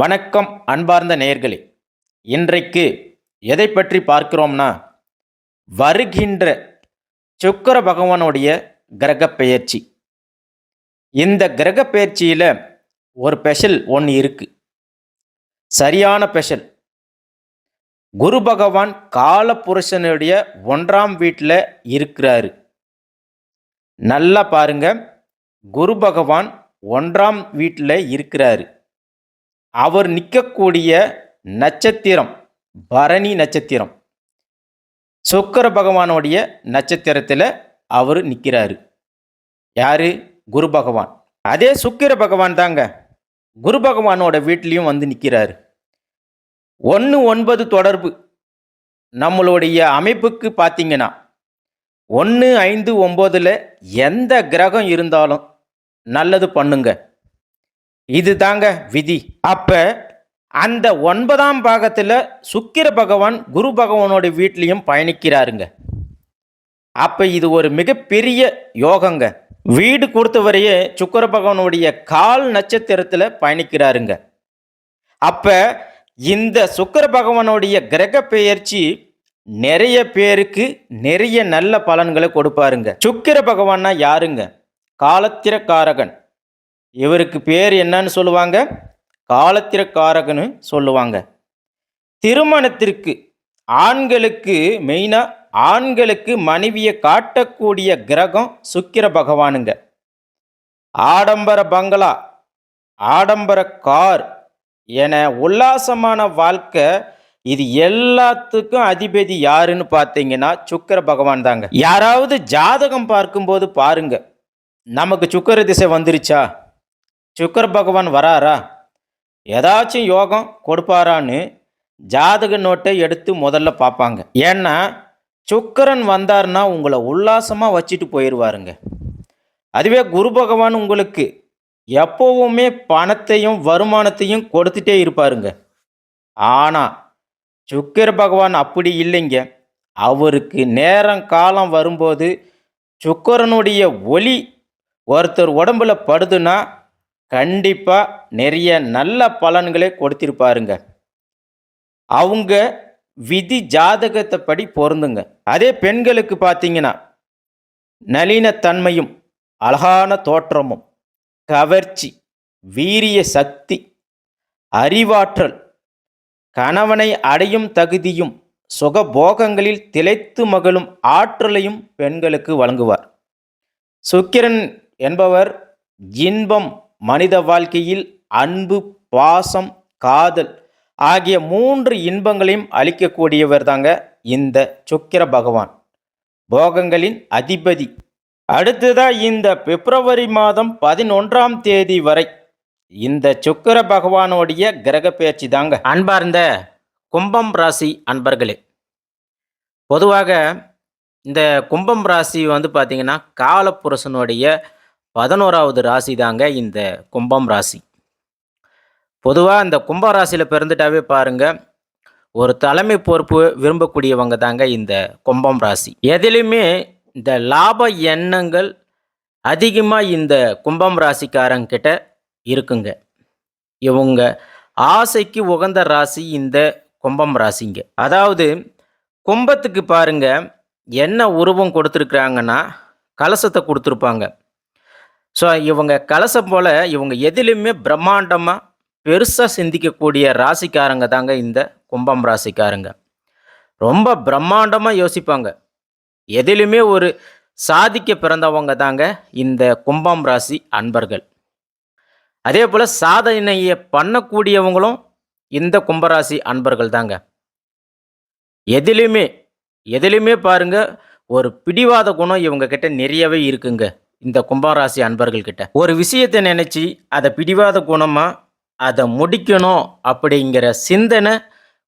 வணக்கம் அன்பார்ந்த நேர்களே இன்றைக்கு எதை பற்றி பார்க்கிறோம்னா வருகின்ற சுக்கர பகவானுடைய கிரக பெயர்ச்சி. இந்த கிரக பெயர்ச்சியில் ஒரு ஸ்பெஷல் ஒன்று இருக்குது சரியான ஸ்பெஷல் குரு பகவான் காலபுருஷனுடைய ஒன்றாம் வீட்டில் இருக்கிறாரு. நல்லா பாருங்க. குரு பகவான் ஒன்றாம் வீட்டில் இருக்கிறாரு. அவர் நிற்கக்கூடிய நட்சத்திரம் பரணி நட்சத்திரம். சுக்கர பகவானுடைய நட்சத்திரத்தில் அவர் நிற்கிறாரு யாரு? குரு பகவான். அதே சுக்கிர பகவான் தாங்க. குரு பகவானோட வீட்லேயும் வந்து நிற்கிறாரு ஒன்று ஒன்பது தொடர்பு. நம்மளுடைய அமைப்புக்கு பார்த்தீங்கன்னா ஒன்று ஐந்து ஒம்போதில் எந்த கிரகம் இருந்தாலும் நல்லது பண்ணுங்கள் இது தாங்க விதி. அப்ப அந்த ஒன்பதாம் பாகத்தில் சுக்கிர பகவான் குரு பகவானோட வீட்லேயும் பயணிக்கிறாருங்க. அப்ப இது ஒரு மிகப்பெரிய யோகங்க. வீடு கொடுத்தவரையே சுக்கர பகவானுடைய கால் நட்சத்திரத்தில் பயணிக்கிறாருங்க. அப்ப இந்த சுக்கர பகவானுடைய கிரக பெயர்ச்சி நிறைய பேருக்கு நிறைய நல்ல பலன்களை கொடுப்பாருங்க. சுக்கிர பகவான்னா யாருங்க? காலத்திரக்காரகன். இவருக்கு பேர் என்னன்னு சொல்லுவாங்க? காலத்திரக்காரகன்னு சொல்லுவாங்க. திருமணத்திற்கு ஆண்களுக்கு மெயினாக ஆண்களுக்கு மனைவியை காட்டக்கூடிய கிரகம் சுக்கிர பகவானுங்க. ஆடம்பர பங்களா ஆடம்பர கார் என உல்லாசமான வாழ்க்கை இது எல்லாத்துக்கும் அதிபதி யாருன்னு பார்த்தீங்கன்னா சுக்கிர பகவான் தாங்க. யாராவது ஜாதகம் பார்க்கும்போது பாருங்க. நமக்கு சுக்கிர திசை வந்துருச்சா? சுக்கர் பகவான் வராரா? ஏதாச்சும் யோகம் கொடுப்பாரான்னு ஜாதக நோட்டை எடுத்து முதல்ல பார்ப்பாங்க. ஏன்னா சுக்கரன் வந்தார்னா உங்களை உல்லாசமாக வச்சுட்டு போயிடுவாருங்க அதுவே குரு பகவான் உங்களுக்கு எப்போவுமே பணத்தையும் வருமானத்தையும் கொடுத்துட்டே இருப்பாருங்க. ஆனால் சுக்கர பகவான் அப்படி இல்லைங்க. அவருக்கு நேரம் காலம் வரும்போது சுக்கரனுடைய ஒளி ஒருத்தர் உடம்புல படுதுன்னா கண்டிப்பாக நிறைய நல்ல பலன்களை கொடுத்திருப்பாருங்க. அவங்க விதி ஜாதகத்தை படி பொருந்துங்க. அதே பெண்களுக்கு பார்த்தீங்கன்னா நளினத்தன்மையும் அழகான தோற்றமும் கவர்ச்சி வீரிய சக்தி அறிவாற்றல் கணவனை அடையும் தகுதியும் சுகபோகங்களில் திளைத்து மகளும் ஆற்றலையும் பெண்களுக்கு வழங்குவார். சுக்கிரன் என்பவர் இன்பம் மனித வாழ்க்கையில் அன்பு பாசம் காதல் ஆகிய மூன்று இன்பங்களையும் அளிக்கக்கூடியவர் தாங்க இந்த சுக்கிர பகவான். போகங்களின் அதிபதி. அடுத்ததாக இந்த பிப்ரவரி மாதம் பதினொன்றாம் தேதி வரை இந்த சுக்கிர பகவானுடைய கிரக பெயர்ச்சி தாங்க. அன்பார்ந்த கும்பம் ராசி அன்பர்களே பொதுவாக இந்த கும்பம் ராசி வந்து பார்த்தீங்கன்னா காலப்புருஷனுடைய பதினோராவது ராசி தாங்க இந்த கும்பம் ராசி. பொதுவாக இந்த கும்ப ராசியில் பிறந்துட்டாவே பாருங்க ஒரு தலைமை பொறுப்பு விரும்பக்கூடியவங்க தாங்க இந்த கும்பம் ராசி. எதிலுமே இந்த லாப எண்ணங்கள் அதிகமாக இந்த கும்பம் ராசிக்காரங்கிட்ட இருக்குங்க. இவங்க ஆசைக்கு உகந்த ராசி இந்த கும்பம் ராசிங்க. அதாவது கும்பத்துக்கு பாருங்க என்ன உருவம் கொடுத்துருக்குறாங்கன்னா கலசத்தை கொடுத்துருப்பாங்க. ஸோ இவங்க கலசம் போல் இவங்க எதிலுமே பிரம்மாண்டமாக பெருசாக சிந்திக்கக்கூடிய ராசிக்காரங்க தாங்க இந்த கும்பம் ராசிக்காரங்க. ரொம்ப பிரம்மாண்டமாக யோசிப்பாங்க. எதிலுமே ஒரு சாதிக்க பிறந்தவங்க தாங்க இந்த கும்பம் ராசி அன்பர்கள். அதே போல் சாதனையை பண்ணக்கூடியவங்களும் இந்த கும்பராசி அன்பர்கள் தாங்க. எதிலுமே எதிலுமே பாருங்க ஒரு பிடிவாத குணம் இவங்க கிட்ட நிறையவே இருக்குங்க. இந்த கும்பராசி அன்பர்கள்கிட்ட. ஒரு விஷயத்தை நினச்சி அதை பிடிவாத குணமாக அதை முடிக்கணும் அப்படிங்கிற சிந்தனை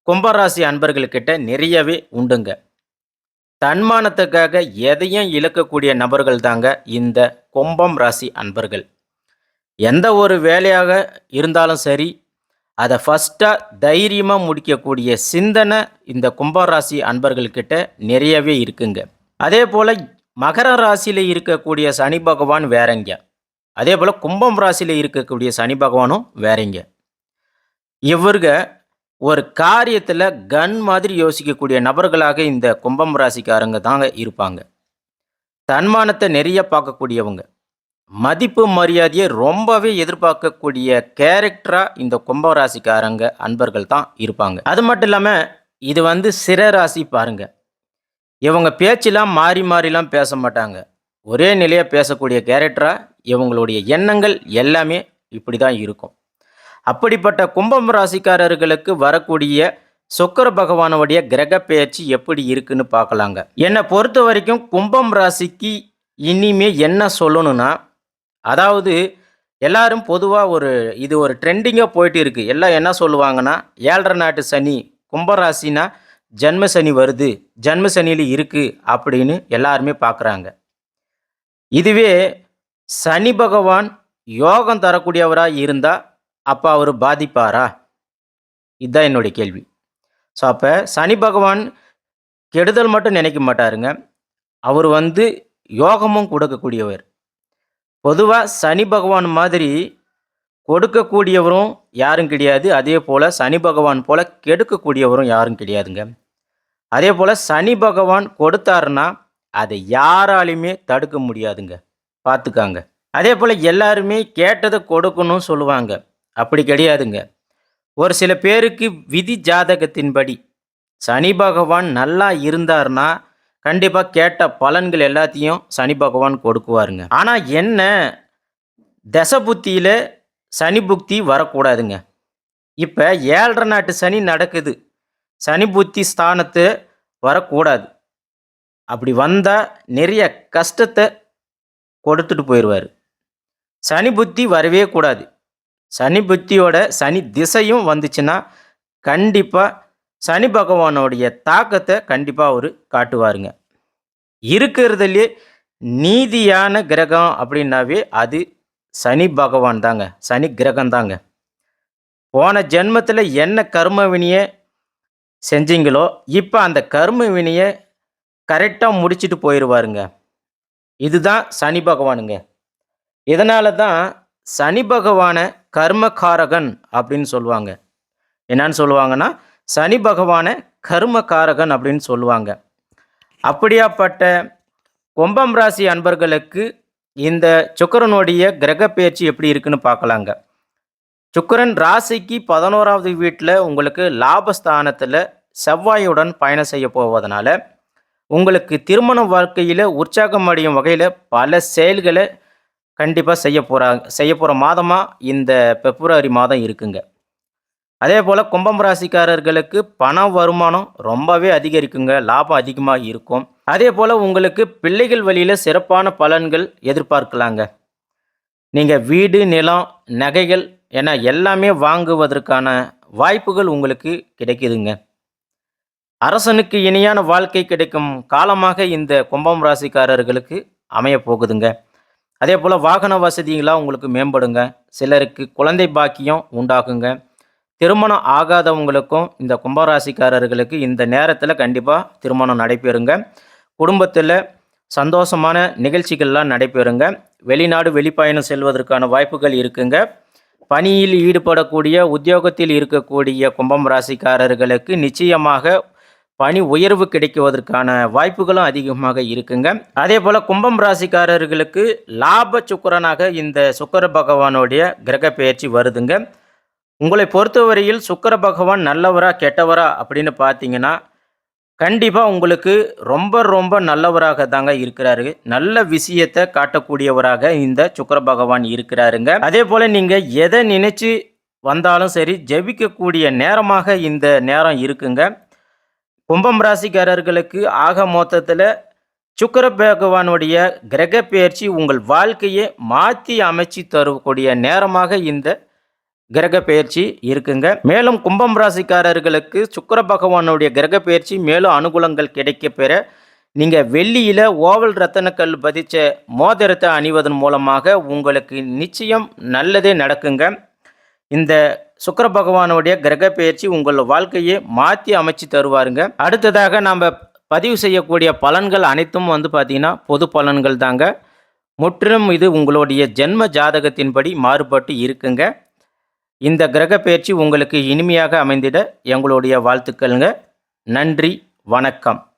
கும்பராசி அன்பர்கள்கிட்ட நிறையவே உண்டுங்க. தன்மானத்துக்காக எதையும் இழக்கக்கூடிய நபர்கள் தாங்க இந்த கும்பம் ராசி அன்பர்கள். எந்த ஒரு வேலையாக இருந்தாலும் சரி அதை ஃபஸ்ட்டாக தைரியமாக முடிக்கக்கூடிய சிந்தனை இந்த கும்பராசி அன்பர்கள்கிட்ட நிறையவே இருக்குங்க. அதே போல் மகர ராசியில் இருக்கக்கூடிய சனி பகவான் வேறங்க. அதே போல் கும்பம் ராசியில் இருக்கக்கூடிய சனி பகவானும் வேறங்க. இவருக ஒரு காரியத்தில் கன் மாதிரி யோசிக்கக்கூடிய நபர்களாக இந்த கும்பம் ராசிக்காரங்க தாங்க இருப்பாங்க. தன்மானத்தை நிறைய பார்க்கக்கூடியவங்க. மதிப்பு மரியாதையை ரொம்பவே எதிர்பார்க்கக்கூடிய கேரக்டராக இந்த கும்ப ராசிக்காரங்க அன்பர்கள் தான் இருப்பாங்க. அது மட்டும் இல்லாமல் இது வந்து சிற ராசி பாருங்கள் இவங்க பேச்செல்லாம் மாறி மாறிலாம் பேச மாட்டாங்க. ஒரே நிலையாக பேசக்கூடிய கேரக்டராக இவங்களுடைய எண்ணங்கள் எல்லாமே இப்படி தான் இருக்கும். அப்படிப்பட்ட கும்பம் ராசிக்காரர்களுக்கு வரக்கூடிய சொக்கர பகவானுடைய கிரக பெயர்ச்சி எப்படி இருக்குன்னு பார்க்கலாங்க. என்னை பொறுத்த வரைக்கும் கும்பம் ராசிக்கு இனிமே என்ன சொல்லணும்னா அதாவது எல்லாரும் பொதுவாக ஒரு இது ஒரு ட்ரெண்டிங்காக போயிட்டு இருக்குது எல்லாம் என்ன சொல்லுவாங்கன்னா ஏழரை நாட்டு சனி கும்பராசினா ஜன்ம சனி வருது ஜன்ம சனியில் இருக்குது அப்படின்னு எல்லாருமே பார்க்குறாங்க இதுவே சனி பகவான் யோகம் தரக்கூடியவராக இருந்தால் அப்போ அவர் பாதிப்பாரா? இதுதான் என்னுடைய கேள்வி. ஸோ அப்போ சனி பகவான் கெடுதல் மட்டும் நினைக்க மாட்டாருங்க. அவர் வந்து யோகமும் கொடுக்கக்கூடியவர். பொதுவாக சனி பகவான் மாதிரி கொடுக்கக்கூடியவரும் யாரும் கிடையாது. அதே போல் சனி பகவான் போல் கெடுக்கக்கூடியவரும் யாரும் கிடையாதுங்க. அதே போல் சனி பகவான் கொடுத்தாருன்னா அதை யாராலையுமே தடுக்க முடியாதுங்க. பார்த்துக்காங்க. அதே போல் எல்லாருமே கேட்டதை கொடுக்கணும்னு சொல்லுவாங்க. அப்படி கிடையாதுங்க. ஒரு சில பேருக்கு விதி ஜாதகத்தின்படி சனி பகவான் நல்லா இருந்தார்னா கண்டிப்பாக கேட்ட பலன்கள் எல்லாத்தையும் சனி பகவான் கொடுக்குவாருங்க. ஆனால் என்ன? தசை புத்தியில் சனி புக்தி வரக்கூடாதுங்க. இப்போ ஏழரை நாட்டு சனி நடக்குது. சனி புத்தி ஸ்தானத்து வரக்கூடாது. அப்படி வந்தால் நிறைய கஷ்டத்தை கொடுத்துட்டு போயிடுவார் சனி புத்தி வரவே கூடாது. சனி புத்தியோட சனி திசையும் வந்துச்சுன்னா கண்டிப்பாக சனி பகவானுடைய தாக்கத்தை கண்டிப்பாக அவர் காட்டுவாருங்க. இருக்கிறதுலே நீதியான கிரகம் அப்படின்னாவே அது சனி பகவான் தாங்க. சனி கிரகம் தாங்க போன ஜென்மத்தில் என்ன கர்மவினியை செஞ்சீங்களோ இப்போ அந்த கர்ம வினியை கரெக்டாக முடிச்சுட்டு போயிடுவாருங்க இதுதான் சனி பகவானுங்க. இதனால தான் சனி பகவானை கர்மகாரகன் அப்படின்னு சொல்லுவாங்க. என்னன்னு சொல்லுவாங்கன்னா சனி பகவானை கர்மகாரகன் அப்படின்னு சொல்லுவாங்க. அப்படியாப்பட்ட கும்பம் ராசி அன்பர்களுக்கு இந்த சுக்கிரனுடைய கிரக பயிற்சி எப்படி இருக்குன்னு பார்க்கலாங்க. சுக்கிரன் ராசிக்கு பதினோராவது வீட்டில் உங்களுக்கு லாபஸ்தானத்தில் செவ்வாயுடன் பயணம் செய்ய போவதனால உங்களுக்கு திருமண வாழ்க்கையில் உற்சாகம் அடையும் வகையில் பல செயல்களை கண்டிப்பாக செய்ய போகிறாங்க செய்ய போகிற மாதமாக இந்த பிப்ரவரி மாதம் இருக்குங்க. அதே போல் கும்பம் ராசிக்காரர்களுக்கு பண வருமானம் ரொம்பவே அதிகரிக்குங்க லாபம் அதிகமாக இருக்கும். அதே போல் உங்களுக்கு பிள்ளைகள் வழியில் சிறப்பான பலன்கள் எதிர்பார்க்கலாங்க. நீங்கள் வீடு நிலம் நகைகள் என எல்லாமே வாங்குவதற்கான வாய்ப்புகள் உங்களுக்கு கிடைக்குதுங்க. அரசனுக்கு இணையான வாழ்க்கை கிடைக்கும் காலமாக இந்த கும்பம் ராசிக்காரர்களுக்கு அமைய போகுதுங்க. அதே போல் வாகன வசதிகளாக உங்களுக்கு மேம்படுங்க. சிலருக்கு குழந்தை பாக்கியம் உண்டாகுங்க. திருமணம் ஆகாதவங்களுக்கும் இந்த கும்பராசிக்காரர்களுக்கு இந்த நேரத்தில் கண்டிப்பாக திருமணம் நடைபெறுங்க. குடும்பத்தில் சந்தோஷமான நிகழ்ச்சிகள்லாம் நடைபெறுங்க. வெளிநாடு வெளிப்பயணம் செல்வதற்கான வாய்ப்புகள் இருக்குங்க. பணியில் ஈடுபடக்கூடிய உத்தியோகத்தில் இருக்கக்கூடிய கும்பம் ராசிக்காரர்களுக்கு நிச்சயமாக பணி உயர்வு கிடைக்குவதற்கான வாய்ப்புகளும் அதிகமாக இருக்குங்க. அதே போல் கும்பம் ராசிக்காரர்களுக்கு லாப சுக்கரனாக இந்த சுக்கர பகவானுடைய கிரக பெயர்ச்சி வருதுங்க. உங்களை பொறுத்தவரையில் சுக்கர பகவான் நல்லவரா கெட்டவரா அப்படின்னு பார்த்தீங்கன்னா கண்டிப்பாக உங்களுக்கு ரொம்ப ரொம்ப நல்லவராக தாங்க இருக்கிறாரு. நல்ல விஷயத்தை காட்டக்கூடியவராக இந்த சுக்கர பகவான் இருக்கிறாருங்க. அதே போல் நீங்கள் எதை நினச்சி வந்தாலும் சரி ஜெபிக்கக்கூடிய நேரமாக இந்த நேரம் இருக்குங்க. கும்பம் ராசிக்காரர்களுக்கு ஆக மொத்தத்தில் சுக்கர பகவானுடைய கிரக பயிற்சி உங்கள் வாழ்க்கையை மாற்றி அமைச்சு தரக்கூடிய நேரமாக இந்த கிரக பெயர்ச்சி இருக்குங்க. மேலும் கும்பம் ராசிக்காரர்களுக்கு சுக்கர பகவானுடைய கிரக பெயர்ச்சி மேலும் அனுகூலங்கள் கிடைக்க பெற நீங்கள் வெள்ளியில் ஓவல் ரத்தனக்கல் பதிச்ச மோதிரத்தை அணிவதன் மூலமாக உங்களுக்கு நிச்சயம் நல்லதே நடக்குங்க. இந்த சுக்கர பகவானுடைய கிரக பெயர்ச்சி உங்கள் வாழ்க்கையை மாற்றி அமைச்சு தருவாருங்க. அடுத்ததாக நாம் பதிவு செய்யக்கூடிய பலன்கள் அனைத்தும் வந்து பார்த்திங்கன்னா பொது பலன்கள் தாங்க. முற்றிலும் இது உங்களுடைய ஜென்ம ஜாதகத்தின்படி மாறுபட்டு இருக்குங்க. இந்த கிரக பயிற்சி உங்களுக்கு இனிமையாக அமைந்திட எங்களுடைய வாழ்த்துக்கள்ங்க. நன்றி வணக்கம்.